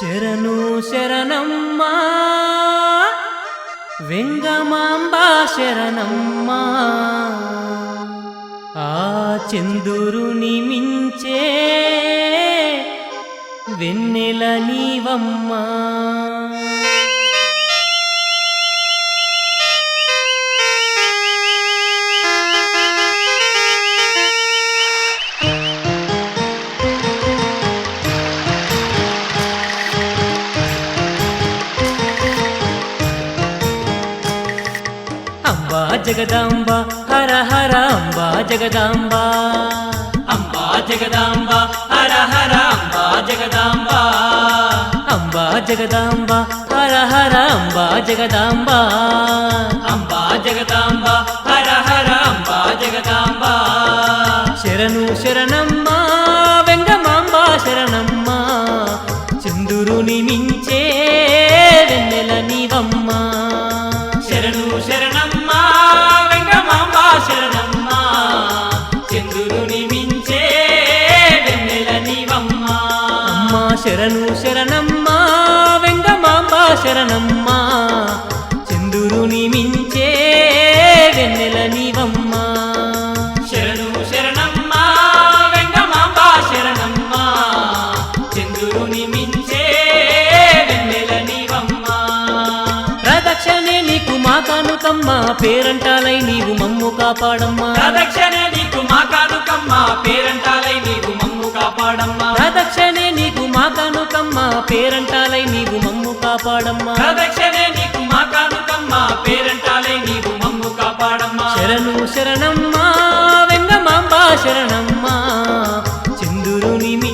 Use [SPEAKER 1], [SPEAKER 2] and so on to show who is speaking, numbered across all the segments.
[SPEAKER 1] శరణు శరణమ్మా. వెంగమాంబా శరణమ్మా. ఆ చందురుని మించే వెన్నెల నీవమ్మా. జగదాంబ హర హర అంబా జగదాంబ.
[SPEAKER 2] అంబా జగదాంబ హర హర అంబా జగదాంబ.
[SPEAKER 1] అంబా జగదాంబ హర హర అంబా జగదాంబ.
[SPEAKER 2] అంబా జగదాంబ హర హర అంబా జగదాంబ.
[SPEAKER 1] శరణు శరణమ్మ వెంగమాంబ శరణమ్మ. చందురుని మించే వెన్నెల నీవమ్మ.
[SPEAKER 2] శరణు వెంగమాంబ శరణమ్మ చంద్రుని మించే వెన్నెల నీవమ్మ.
[SPEAKER 1] శరణు శరణమ్మా వెంగమాంబా శరణమ్మా. పేరంటాలై నీవు మమ్ము కాపాడమ్మా.
[SPEAKER 2] ప్రదక్షిణ నీకు మా కానుకమ్మ పేరంటాలై నీవు మమ్ము కాపాడమ్మా.
[SPEAKER 1] ప్రదక్షిణే నీకు మా కానుకమ్మ పేరంటాలై నీవు మమ్ము కాపాడమ్మా.
[SPEAKER 2] ప్రదక్షిణ నీకు మా కానుకమ్మ పేరంటాలై నీవు మమ్ము కాపాడమ్మా.
[SPEAKER 1] శరణు శరణమ్మ వెంగమాంబ శరణమ్మ. చందురుని మించే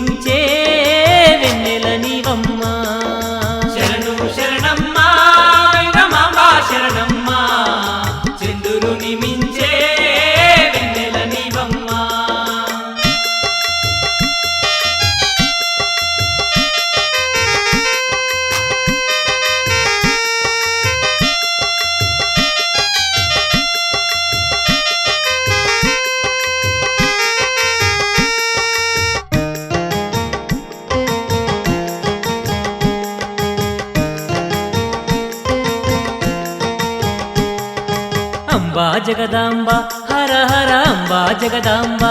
[SPEAKER 1] జగదాంబ.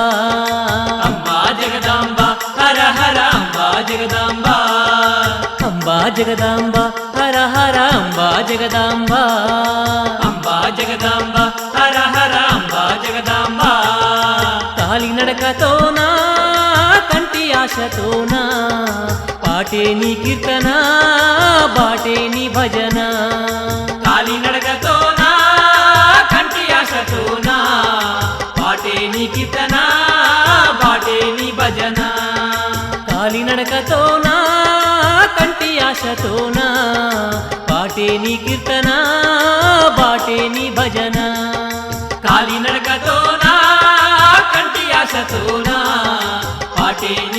[SPEAKER 1] అంబా జగదాంబ
[SPEAKER 2] హర హర అంబా జగదాంబ.
[SPEAKER 1] అంబా జగదాంబ హర హర అంబా జగదాంబ.
[SPEAKER 2] అంబా జగదాంబ హర హర అంబా జగదాంబ.
[SPEAKER 1] కాలినడకతోనా కంటి ఆశతోనా పాటే నీ కీర్తన బాటే నీ భజన.
[SPEAKER 2] కాలినడకతోనా కంటి
[SPEAKER 1] కంటి ఆశతోనా పాటే నీ కీర్తన? బాటే నీ భజన?
[SPEAKER 2] కాలినడకతోనా కంటి ఆశతోనా? పాటే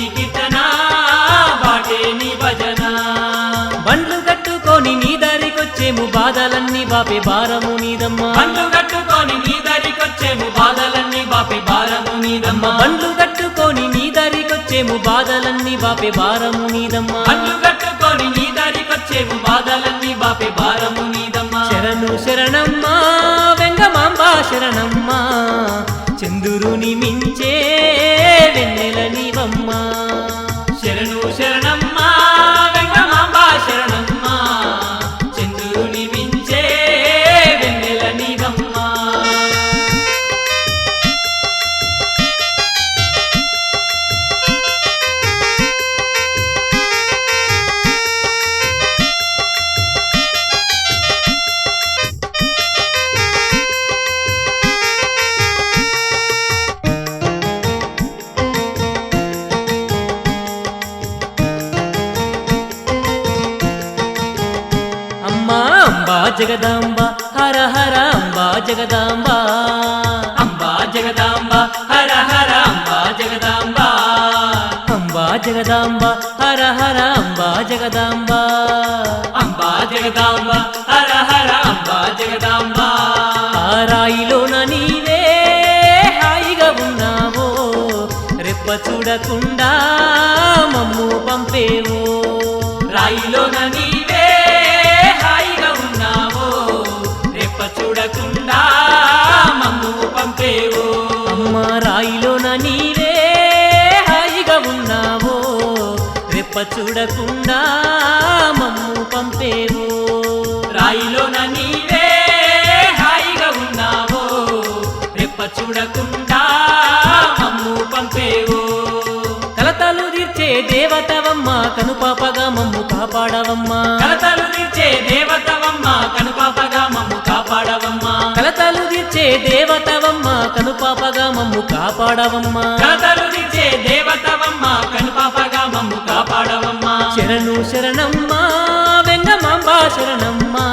[SPEAKER 1] దారికొచ్చేము బాధలన్నీ బాపే భారము నీదమ్మా.
[SPEAKER 2] బండ్లు కట్టుకొని నీ దరికొచ్చేము బాధలన్నీ బాపే భారము నీదమ్మ.
[SPEAKER 1] బండ్లు కట్టుకొని నీ దారికొచ్చేము బాధలన్నీ బాపే భారము నీదమ్మా.
[SPEAKER 2] బండ్లు కట్టుకొని నీ దరికొచ్చేము బాధలన్నీ బాపే భారము నీదమ్మ.
[SPEAKER 1] శరణు శరణమ్మ వెంగమాంబ శరణమ్మ. చందురుని మించే వెన్నెల నీవమ్మ.
[SPEAKER 2] శరణు శరణమ్మ.
[SPEAKER 1] జగదాంబా. అంబా జగదాంబా
[SPEAKER 2] హర హర అంబా జగదాంబా.
[SPEAKER 1] అంబా జగదాంబా హర హర అంబా జగదాంబా. ఆరాయిలో నీవే హాయిగా ఉన్నావో రెప్ప చూడకుండా మమ్ము పంపేవు.
[SPEAKER 2] రాయిలో
[SPEAKER 1] నీవే హాయిగా ఉన్నావో చూడకుండా మమ్ము పంపేవో.
[SPEAKER 2] అమ్మ రాయిలోన నీవే హాయిగా ఉన్నావో. రెప్ప చూడకుండా మమ్ము పంపేవో.
[SPEAKER 1] కలతలు తీర్చే దేవతవమ్మ కనుపాపగా మమ్ము కాపాడవమ్మా.
[SPEAKER 2] కలతలు తీర్చే దేవతవమ్మ కనుపాపగా మమ్ము కాపాడవమ్మా.
[SPEAKER 1] తీర్చే దేవతవమ్మ కనుపాపగా మమ్ము కాపాడవమ్మా.
[SPEAKER 2] తీర్చే దేవతవమ్మ కనుపాపగా మమ్ము కాపాడవమ్మా.
[SPEAKER 1] శరణు శరణమ్మా వెంగమాంబా శరణమ్మా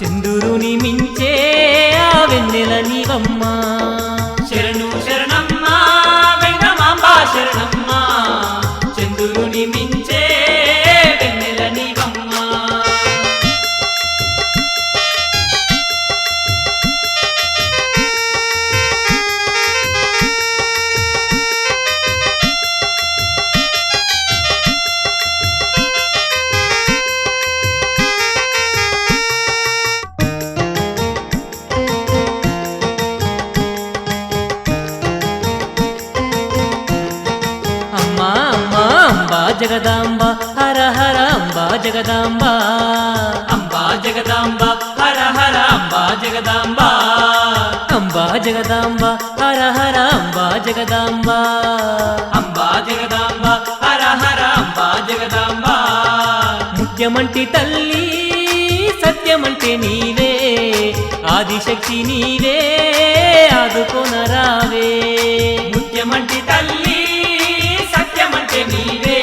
[SPEAKER 1] చందురుని మించే ఆ వెన్నెల నీవమ్మా.
[SPEAKER 2] శరణు శరణమ్మ వెంగమాంబ శరణమ్మ.
[SPEAKER 1] జగదాంబ అంబా జగదాంబ
[SPEAKER 2] హర హర అంబా జగదాంబ
[SPEAKER 1] ముత్యమంటి తల్లి సత్యమంటే నీవే ఆదిశక్తి నీవే ఆదుకొనరావే
[SPEAKER 2] ముత్యమంటి తల్లి సత్యమంటే నీవే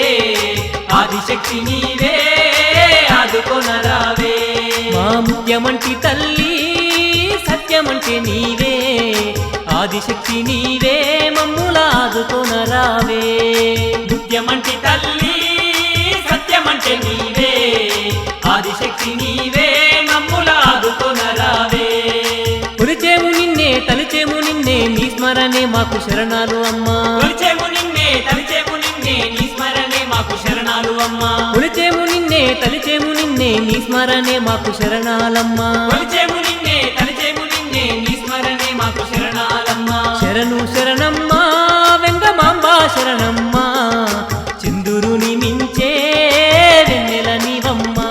[SPEAKER 2] ఆదిశక్తి నీవే ఆదుకొనరావే
[SPEAKER 1] మా ముత్యమంటి తల్లి సత్యమంటే నీవే ఆదిశక్తి నీవే మమ్ముల ఆదుకొనరావే
[SPEAKER 2] ముత్యమంటి తల్లి సత్యమంటే నీవే. ఆదిశక్తి నీవే మమ్ముల ఆదుకొనరావే
[SPEAKER 1] కొలిచేము నిన్నే తలిచేము నిన్నే నీ స్మరణే మాకు శరణాలు అమ్మా.
[SPEAKER 2] కొలిచేము నిన్నే తలిచేము నిన్నే నీ స్మరణే మాకు శరణాలు అమ్మా.
[SPEAKER 1] కొలిచేము నిన్నే తలిచేము నిన్నే నీ స్మరణే మాకు శరణాలమ్మా.
[SPEAKER 2] కొలిచేము
[SPEAKER 1] శరణు శరణమ్మా వెంగమాంబా శరణమ్మా చందురుని మించే వెన్నెల నీవమ్మా.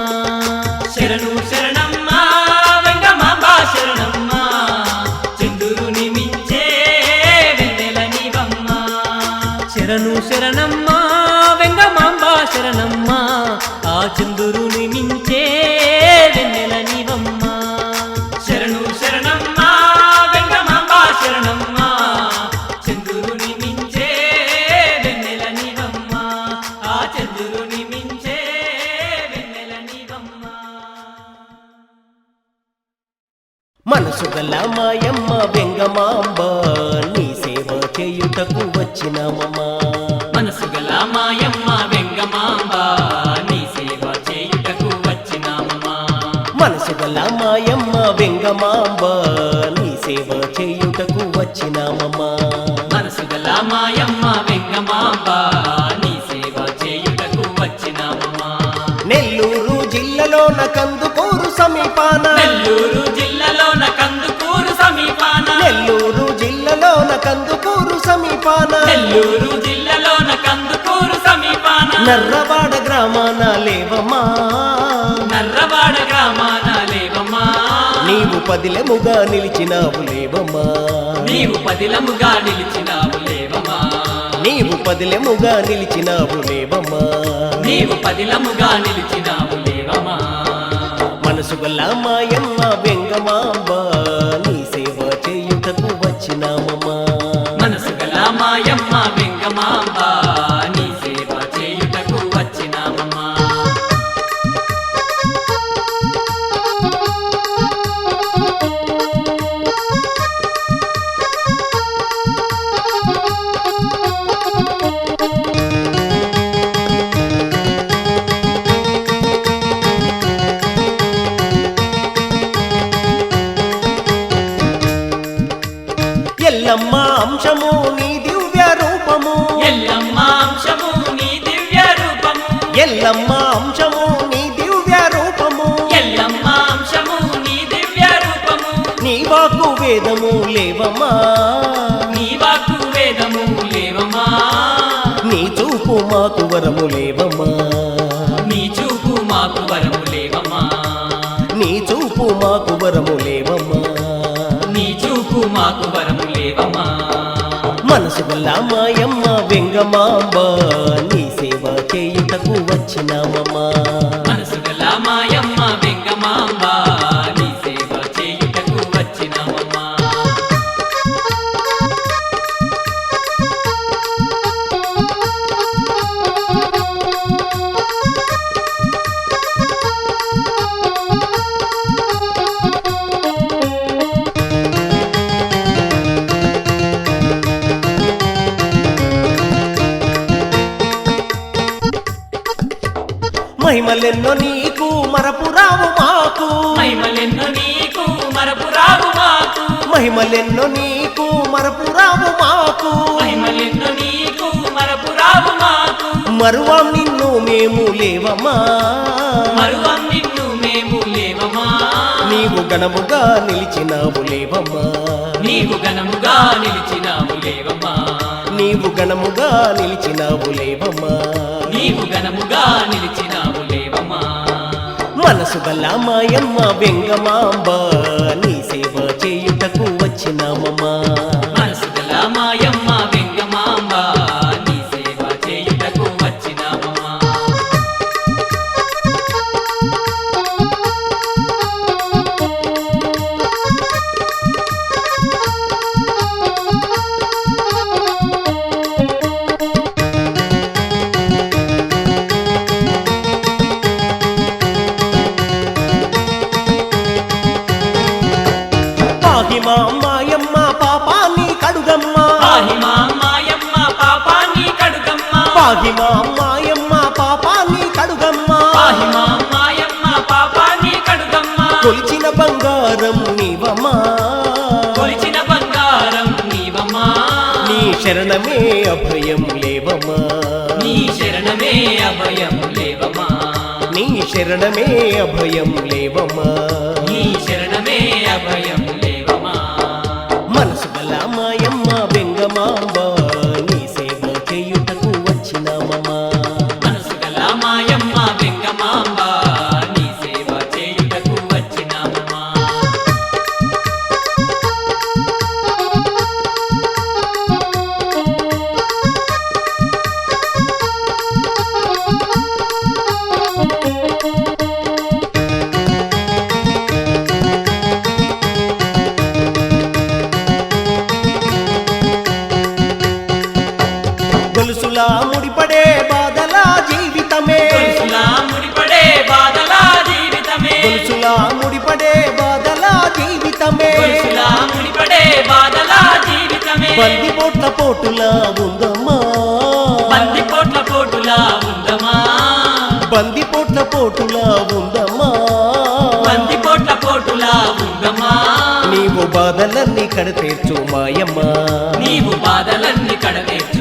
[SPEAKER 2] శరణు శరణమ్మ వెంగమాంబ శరణమ్మ చందురుని మించే వెన్నెల నీవమ్మ.
[SPEAKER 1] శరణు శరణమ్మా వెంగమాంబా శరణమ్మా ఆ చందురుని మించే
[SPEAKER 3] మాయమ్మ వెంగమాంబ నీ సేవ చేయుటకు వచ్చినామమ్మా నెల్లూరు జిల్లాలోన కందుకూరు సమీపాన.
[SPEAKER 2] నెల్లూరు జిల్లాలోన కందుకూరు సమీపాన.
[SPEAKER 3] నెల్లూరు జిల్లాలోన కందుకూరు సమీపాన.
[SPEAKER 2] నెల్లూరు జిల్లాలోన కందుకూరు సమీపాన.
[SPEAKER 3] నర్రవాడ గ్రామాన లేవమ్మా.
[SPEAKER 2] నర్రవాడ గ్రామాన లేవమ్మా.
[SPEAKER 3] నీవు పదిలెముగా నిలిచినావు లేవమ్మా.
[SPEAKER 2] నీవు పదిలముగా నిలిచినావు లేవమ్మా.
[SPEAKER 3] నీవు పదిలెముగా నిలిచినావు లేవమ్మా
[SPEAKER 2] నీవు పదిలముగా నిలిచినావు లేవమ్మా
[SPEAKER 3] మనసు గల మాయమ్మ వెంగమాంబ వేదము లేవమ్మా.
[SPEAKER 2] నీ వాక్కు వేదము లేవమ్మా.
[SPEAKER 3] నీ చూపు మాకు వరము లేవమ్మా.
[SPEAKER 2] నీ చూపు మాకు వరము లేవమ్మా.
[SPEAKER 3] నీ చూపు మాకు వరము లేవమ్మా.
[SPEAKER 2] నీ చూపు మాకు వరము లేవమ్మా.
[SPEAKER 3] మనసు వల్ల మాయమ్మ వెంగమాంబ నీ సేవ చేయుటకు వచ్చినామమ్మా. మహిమలెన్నో నీకు మరపురావు మాకు.
[SPEAKER 2] మహిమలెన్నో నీకు మరపురావు మాకు.
[SPEAKER 3] మహిమలెన్నో నీకు మరపురావు మాకు.
[SPEAKER 2] మహిమలెన్నో నీకు మరపురావు మాకు.
[SPEAKER 3] మరువాం నిన్ను మేము లేవమ్మా
[SPEAKER 2] మరువం నిన్ను మేము లేవమా?
[SPEAKER 3] నీవు గణముగా నిలిచినావు లేవమ్మా
[SPEAKER 2] నీవు ఘనముగా నిలిచినావు లేవమ్మా
[SPEAKER 3] నీవు గణముగా నిలిచినావు లేవమ్మా.
[SPEAKER 2] నీవు ఘనముగా నిలిచినావు లేవమ్మా.
[SPEAKER 3] మనసు గల మాయమ్మ వెంగమాంబ నీ సేవ చేయుటకు వచ్చినామమ్మా. పాహి మా మాయమ్మ పాపాన్ని కడుగమ్మా.
[SPEAKER 2] పాహి మా మాయమ్మ పాపాన్ని కడుగమ్మా.
[SPEAKER 3] పాహి మా మాయమ్మ పాపాన్ని కడుగమ్మా.
[SPEAKER 2] పాహి మా మాయమ్మ పాపాన్ని కడుగమ్మా.
[SPEAKER 3] కొలిచిన బంగారం నీవమ్మా.
[SPEAKER 2] కొలిచిన బంగారం నీవమ్మా.
[SPEAKER 3] నీ శరణమే అభయం లేవమ్మా.
[SPEAKER 2] నీ శరణమే అభయం లేవమ్మా.
[SPEAKER 3] నీ శరణమే అభయం లేవమ్మా.
[SPEAKER 2] నీ శరణమే అభయం
[SPEAKER 3] బంది పోట్ల పోటులా ఉందమ్మా.
[SPEAKER 2] బంది పోట్ల పోటులా ఉందమా
[SPEAKER 3] బంది పోట్ల పోటులా ఉందమ్మా.
[SPEAKER 2] బంది పోట్ల పోటులా ఉందమా
[SPEAKER 3] నీవు బాధలన్నీ కడతీర్చు మాయమ్మా.
[SPEAKER 2] నీవు బాధలన్నీ కడతేర్చు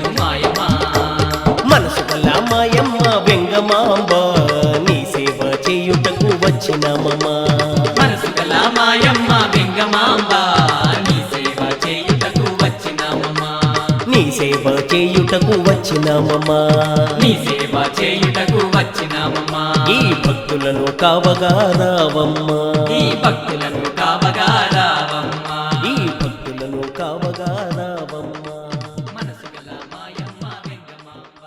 [SPEAKER 3] చేయుటకు వచ్చినామమ్మా.
[SPEAKER 2] నీ సేవ చేయుటకు వచ్చినామమ్మా.
[SPEAKER 3] ఈ భక్తులను కావగా రావమ్మా.
[SPEAKER 2] ఈ భక్తులను కావగా రావమ్మా.
[SPEAKER 3] ఈ భక్తులను కావగా రావమ్మా.
[SPEAKER 2] మనసు గల మాయమ్మ వెంగమాంబ.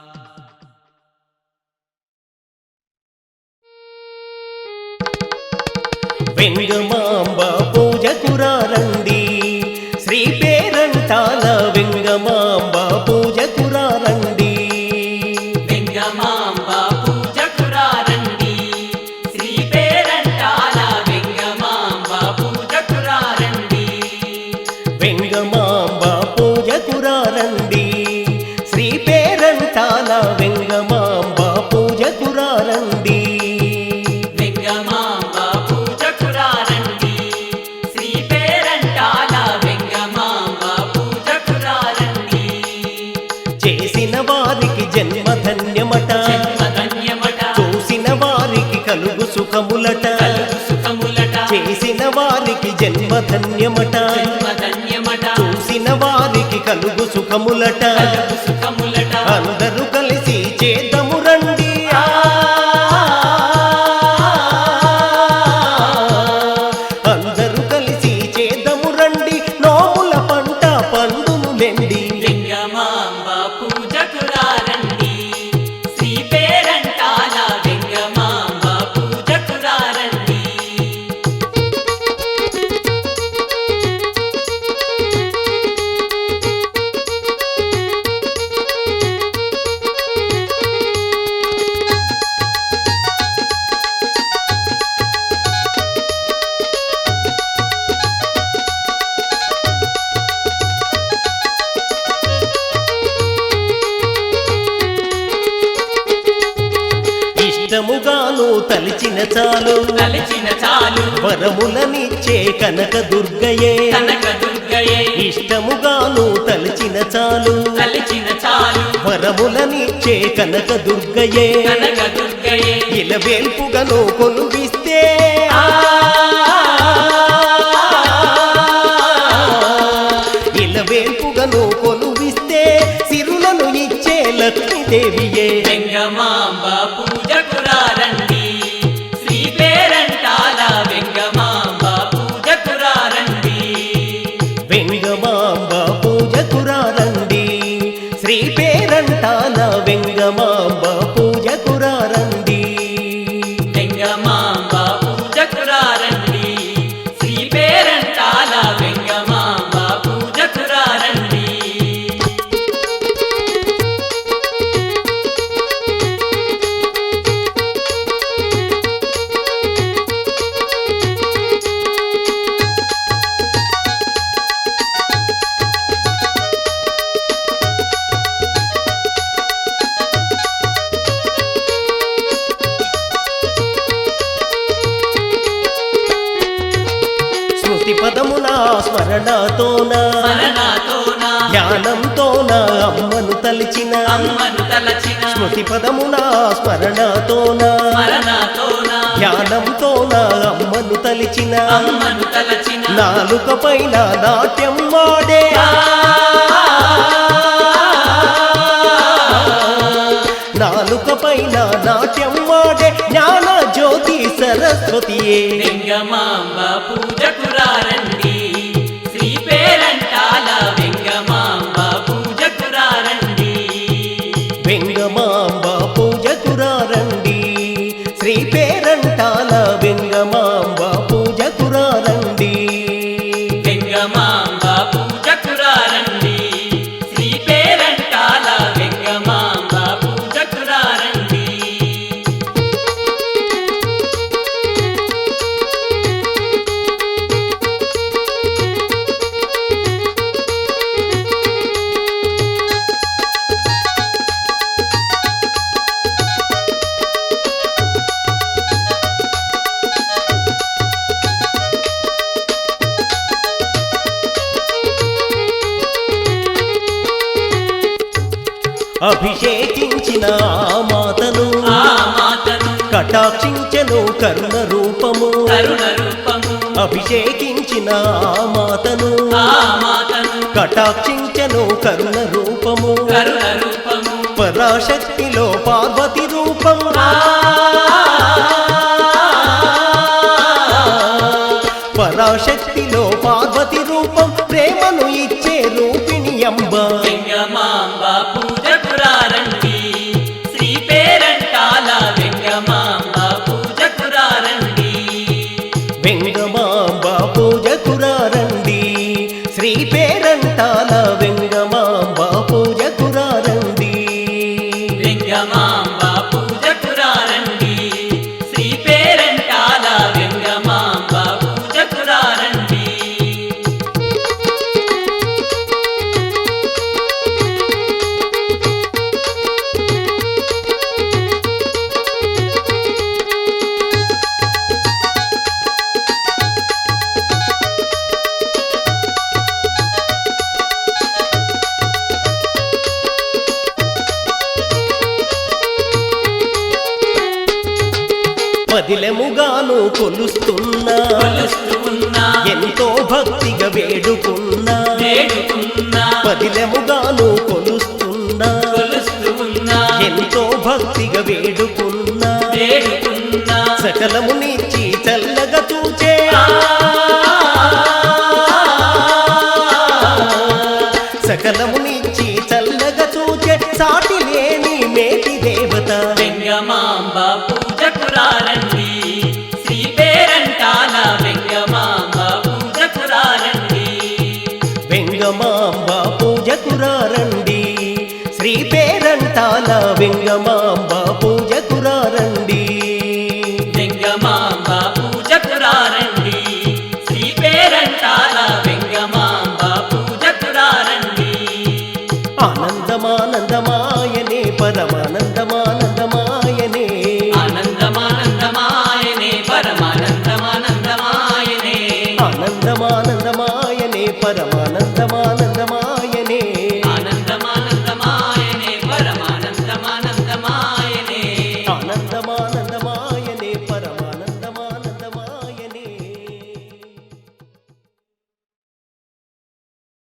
[SPEAKER 3] వెంగమాంబ శ్రీ పేరంటాల వెంగమాంబ చేసిన వారికి చూసిన కలుగు సుఖములట. చేసిన వారికి జన్మధన్యమట
[SPEAKER 2] జన్మధన్యమట
[SPEAKER 3] చూసిన వారికి కలుగు సుఖములట.
[SPEAKER 2] కలుగు సుఖములట.
[SPEAKER 3] అందరూ కలిసి చేద్దాం. తలిచిన చాలు. వరములనిచ్చే కనక దుర్గయే.
[SPEAKER 2] కనక దుర్గయే.
[SPEAKER 3] ఇష్టముగాను తలిచిన చాలు.
[SPEAKER 2] తలిచిన చాలు.
[SPEAKER 3] వరములనిచ్చే కనక దుర్గయే.
[SPEAKER 2] కనక దుర్గయే.
[SPEAKER 3] ఇలవేల్పుగను కొలువిస్తే. ఇలవేల్పుగను కొలువిస్తే సిరులను ఇచ్చే లక్ష్మీదేవియే.
[SPEAKER 2] వెంగమాంబ పూజకురారండి పేరంటాల
[SPEAKER 3] జ్ఞానంతోన అమ్మను తలిచిన స్మృతి పదమున స్మరణతోన?
[SPEAKER 2] మరణతోన
[SPEAKER 3] జ్ఞానంతోన అమ్మను తలిచిన
[SPEAKER 2] అమ్మను తలచిన
[SPEAKER 3] నాలుక పైన నాట్యం వాడే నాలుక పైన నాట్యం వాడే జ్ఞాన జ్యోతి సరస్వతియే
[SPEAKER 2] పూజకురారండి.
[SPEAKER 3] అభిషేకించిన ఆ మాతను కటాక్షించను కరుణ రూపము. అభిషేకించిన ఆ మాతను కటాక్షించను కరుణ రూపము. పరాశక్తిలో పార్వతి రూపం. పరాశక్తిలో పార్వతి రూపం.
[SPEAKER 2] పేరంటాల
[SPEAKER 3] కొలుస్తున్నా ఎంతో భక్తిగా వేడుకున్నా. పదిలెముగాను కొలుస్తున్నా. ఎంతో భక్తిగా వేడుకున్నా.
[SPEAKER 2] వేడుకున్నా. తాళ శ్రీ
[SPEAKER 3] పూ